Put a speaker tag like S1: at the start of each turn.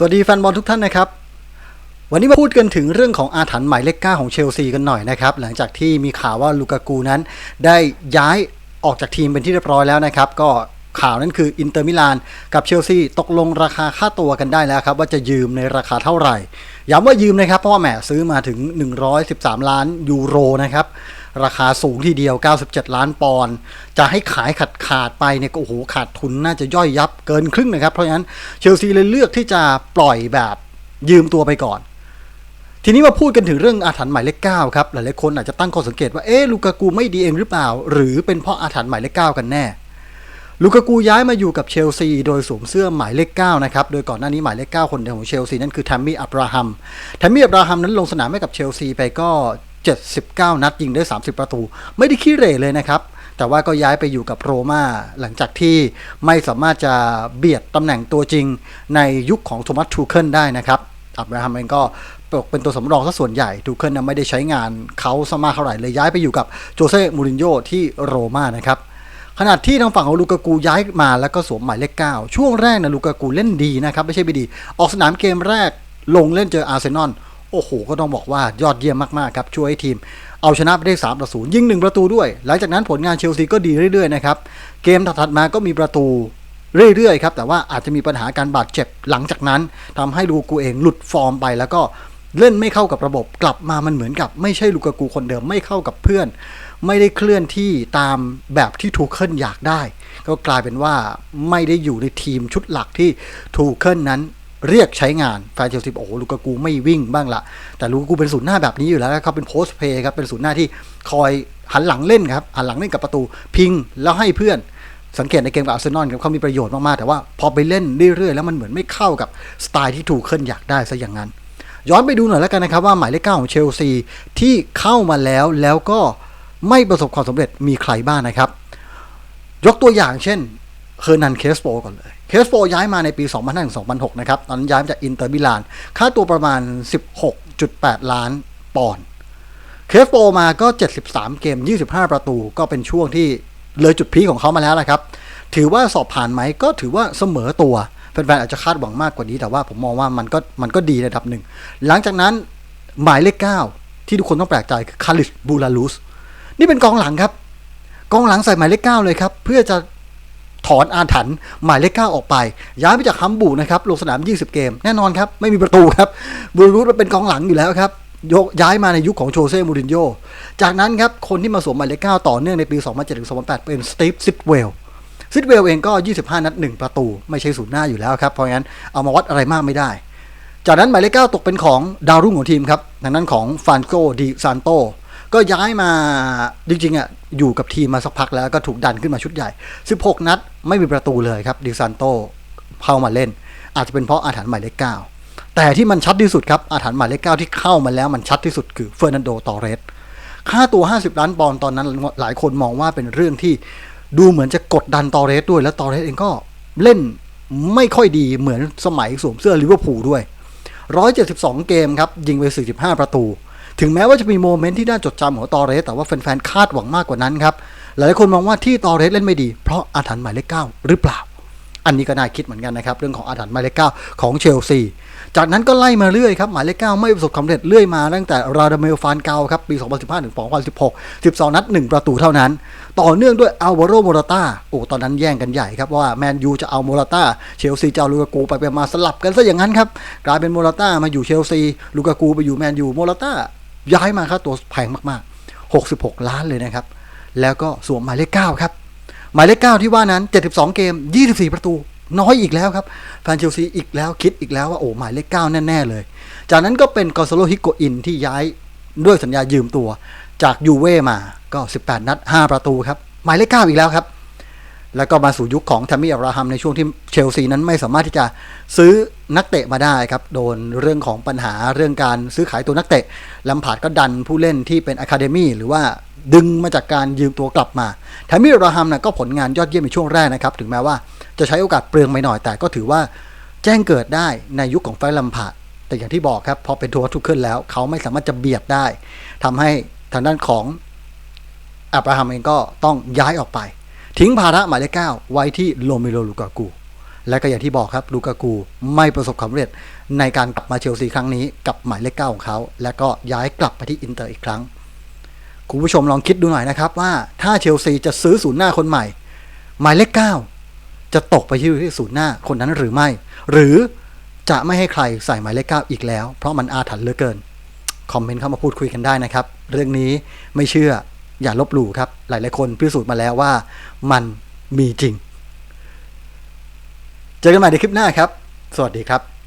S1: สวัสดีแฟนบอลทุกท่านนะครับ วันนี้มาพูดกันถึงเรื่องของอาถรรพ์หมายเลขเก้าของเชลซีกันหน่อยนะครับ หลังจากที่มีข่าวว่าลูกากูนั้น ได้ย้ายออกจากทีมเป็นที่เรียบร้อยแล้วนะครับ ก็ข่าวนั้นคืออินเตอร์มิลานกับเชลซีตกลงราคาค่าตัวกันได้แล้วครับ ว่าจะยืมในราคาเท่าไหร่ย้ำว่ายืมนะครับเพราะว่าแหมซื้อมาถึง 113 ล้านยูโรนะครับ ราคาสูงทีเดียว 97 ล้านปอนด์จะให้ขายขาดขาดไปเนี่ยก็โอ้โหขาดทุนน่าจะย่อยยับเกินครึ่งนะครับ เพราะฉะนั้นเชลซีเลยเลือกที่จะปล่อยแบบยืมตัวไปก่อน ทีนี้มาพูดกันถึงเรื่องอาถรรพ์หมายเลขเก้าครับ หลายๆคนอาจจะตั้งข้อสังเกตว่าเอ๊ะลูกากูไม่ดีเองหรือเปล่า หรือเป็นเพราะอาถรรพ์หมายเลขเก้ากันแน่ลูกากูย้ายมาอยู่กับเชลซี โดยสวมเสื้อหมายเลข 9 นะครับ โดยก่อนหน้านี้หมายเลข 9 คนเดียวของเชลซีนั่นคือแทมมี่อับราฮัม แทมมี่อับราฮัมนั้นลงสนามให้กับเชลซีไปก็ 79 นัดยิงได้ 30 ประตู ไม่ได้ขี้เหร่เลยนะครับ แต่ว่าก็ย้ายไปอยู่กับโรม่าหลังจากที่ไม่สามารถจะเบียดตำแหน่งตัวจริงในยุคของโทมัสทูเคิลได้นะครับอับราฮัมเองก็ตกเป็นตัวสำรองซะส่วนใหญ่ทูเคิลนะไม่ได้ใช้งานเขาซะมากเท่าไหร่เลยย้ายไปอยู่กับโจเซ่มูรินโญ่ที่โรม่านะครับขณะที่ทางฝั่งของลูกากูย้ายมาแล้วก็สวมหมายเลข9ช่วงแรกนะลูกากูเล่นดีนะครับ ไม่ใช่ไม่ดี ออกสนามเกมแรกลงเล่นเจออาร์เซนอล โอ้โห ก็ต้องบอกว่ายอดเยี่ยมมาก ๆ ครับ ช่วยให้ทีม เอาชนะไปได้3ต่อ0ยิง 1 ประตูด้วย หลังจากนั้นผลงานเชลซีก็ดีเรื่อยๆนะครับ เกมถัดมาก็มีประตูเรื่อยๆครับ แต่ว่าอาจจะมีปัญหาการบาดเจ็บหลังจากนั้นทำให้ลูกกูเองหลุดฟอร์มไปแล้วก็เล่นไม่เข้ากับระบบกลับมามันเหมือนกับไม่ใช่ลูกากูคนเดิมไม่เข้ากับเพื่อน ไม่ได้เคลื่อนที่ตามแบบที่ทูเคิลอยากได้ ก็กลายเป็นว่าไม่ได้อยู่ในทีมชุดหลักที่ทูเคิลนั้น เรียกใช้งานแฟนเชลซีโอ้ลูกากูไม่วิ่งบ้างละแต่ลูกากูเป็นศูนย์หน้าแบบนี้อยู่แล้วเขาเป็นโพสต์เพย์ครับเป็นศูนย์หน้าที่คอยหันหลังเล่นครับหันหลังเล่นกับประตูพิงแล้วให้เพื่อนสังเกตในเกมกับอาร์เซนอลครับเขามีประโยชน์มาก ๆ แต่ว่าพอไปเล่นเรื่อย ๆ แล้วมันเหมือนไม่เข้ากับสไตล์ที่ทูกเคิลอยากได้ซะอย่างนั้น ย้อนไปดูหน่อยแล้วกันนะครับว่าหมายเลขเก้าของเชลซีที่เข้ามาแล้วแล้วก็ไม่ประสบความสำเร็จมีใครบ้างนะครับ ยกตัวอย่างเช่น เฮอร์นันเคสโปก่อนเลย เคสโปย้ายมาในปี 2005-2006 นะครับ ตอนนั้นย้ายมาจากอินเตอร์มิลาน ค่าตัวประมาณ 16.8 ล้านปอนด์ เคสโปมาก็ 73 เกม 25 ประตู ก็เป็นช่วงที่เลยจุดพีของเขามาแล้วนะครับ ถือว่าสอบผ่านไหมก็ถือว่าเสมอตัว แฟนๆอาจจะคาดหวังมากกว่านี้ แต่ว่าผมมองว่ามันก็มันก็ดีในระดับหนึ่ง หลังจากนั้นหมายเลข 9 ที่ทุกคนต้องแปลกใจคือคาริสบูลาลูส นี่เป็นกองหลังครับ กองหลังใส่หมายเลข 9 เลยครับ เพื่อจะ ถอนอาถรรพ์หมายเลข9ออกไป ย้ายไปจากฮัมบูนะครับลงสนาม 20 เกม แน่นอนครับ ไม่มีประตูครับบูรูสมันเป็นกองหลังอยู่แล้วครับยกย้ายมาในยุคของโชเซ่มูรินโญ่จากนั้นครับ คนที่มาสวมหมายเลข9ต่อเนื่องในปี 2007-2008 เป็นสตีฟซิดเวลซิดเวลเองก็ 25 นัด 1 ประตู ไม่ใช่ศูนย์หน้าอยู่แล้วครับ เพราะงั้นเอามาวัดอะไรมากไม่ได้ จากนั้นหมายเลข9ตกเป็นของดาวรุ่งของทีมครับทางนั้นของฟานโกดิซานโต ก็ย้ายมาจริงๆอะอยู่กับทีมมาสักพักแล้วก็ถูกดันขึ้นมาชุดใหญ่ 16 นัดไม่มีประตูเลยครับดิซานโตเข้ามาเล่น อาจจะเป็นเพราะอาถรรพ์หมายเลข9แต่ที่มันชัดที่สุดครับอาถรรพ์หมายเลข9ที่เข้ามาแล้วมันชัดที่สุดคือเฟอร์นันโดตอเรสค่าตัว 50 ล้านปอนด์ตอนนั้นหลายคนมองว่าเป็นเรื่องที่ดูเหมือนจะกดดันตอเรสด้วย แล้วตอเรสเองก็เล่นไม่ค่อยดีเหมือนสมัยสวมเสื้อลิเวอร์พูลด้วย 172 เกมครับ ยิงไป 45 ประตู ถึงแม้ว่าจะมีโมเมนต์ที่น่าจดจำของตอเรส แต่ว่าแฟนๆคาดหวังมากกว่านั้นครับ หลายคนมองว่าที่ตอเรสเล่นไม่ดี เพราะอาถรรพ์หมายเลขเก้าหรือเปล่า อันนี้ก็น่าคิดเหมือนกันนะครับ เรื่องของอาถรรพ์หมายเลขเก้าของเชลซี จากนั้นก็ไล่มาเรื่อยครับหมายเลขเก้าไม่ประสบความสำเร็จเรื่อยมาตั้งแต่ราดาเมลฟานเกาครับปี 2015ถึง2016 12 นัด 1 ประตูเท่านั้น ต่อเนื่องด้วยอัลวาโรโมราตาโอ้ตอนนั้นแย่งกันใหญ่ครับว่าแมนยูจะเอาโมราตาเชลซีจะเอาลูกากูไปไปมาสลับกันซะอย่างนั้นครับกลายเป็นโมราตามาอยู่เชลซีลูกากูไปอยู่แมนยูโมราตา ย้ายมาค่าตัวแพงมากๆ 66 ล้านเลยนะครับ แล้วก็สวมหมายเลข 9 ครับ หมายเลข 9 ที่ว่านั้น 72 เกม 24 ประตู น้อยอีกแล้วครับ แฟนเชลซีอีกแล้วคิดอีกแล้วว่าโอ้หมายเลข 9 แน่ ๆ เลย จากนั้นก็เป็นกอซโลฮิโกอินที่ย้ายด้วยสัญญายืมตัว จากยูเว่มาก็ 18 นัด 5 ประตูครับหมายเลข 9 อีกแล้วครับ แล้วก็มาสู่ยุคของทามี่อับราฮัมในช่วงที่เชลซีนั้นไม่สามารถที่จะซื้อนักเตะมาได้ครับ โดนเรื่องของปัญหาเรื่องการซื้อขายตัวนักเตะลัมพาร์ดก็ดันผู้เล่นที่เป็นอะคาเดมี่หรือว่าดึงมาจากการยืมตัวกลับมาทามี่อับราฮัมนะก็ผลงานยอดเยี่ยมในช่วงแรกนะครับ ถึงแม้ว่าจะใช้โอกาสเปลืองไปหน่อย แต่ก็ถือว่าแจ้งเกิดได้ในยุคของไฟลัมพาร์ดแต่อย่างที่บอกครับพอเป็นทัวร์ทุกขึ้นแล้ว เขาไม่สามารถจะเบียดได้ทำให้ทางด้านของอับราฮัมเองก็ต้องย้ายออกไป ทิ้งภาระหมายเลขเก้าไว้ที่โรเมโรลูกากู และก็อย่างที่บอกครับลูกากูไม่ประสบความสำเร็จ ในการกลับมาเชลซีครั้งนี้กับหมายเลขเก้าของเขา และก็ย้ายกลับไปที่อินเตอร์อีกครั้ง คุณผู้ชมลองคิดดูหน่อยนะครับว่าถ้าเชลซีจะซื้อศูนย์หน้าคนใหม่ หมายเลขเก้าจะตกไปที่ศูนย์หน้าคนนั้นหรือไม่ หรือจะไม่ให้ใครใส่หมายเลขเก้าอีกแล้ว เพราะมันอาถรรพ์เหลือเกิน คอมเมนต์เข้ามาพูดคุยกันได้นะครับ เรื่องนี้ไม่เชื่อ อย่าลบหลู่ครับ หลายๆคนพิสูจน์มาแล้วว่ามันมีจริง เจอกันใหม่ในคลิปหน้าครับ สวัสดีครับ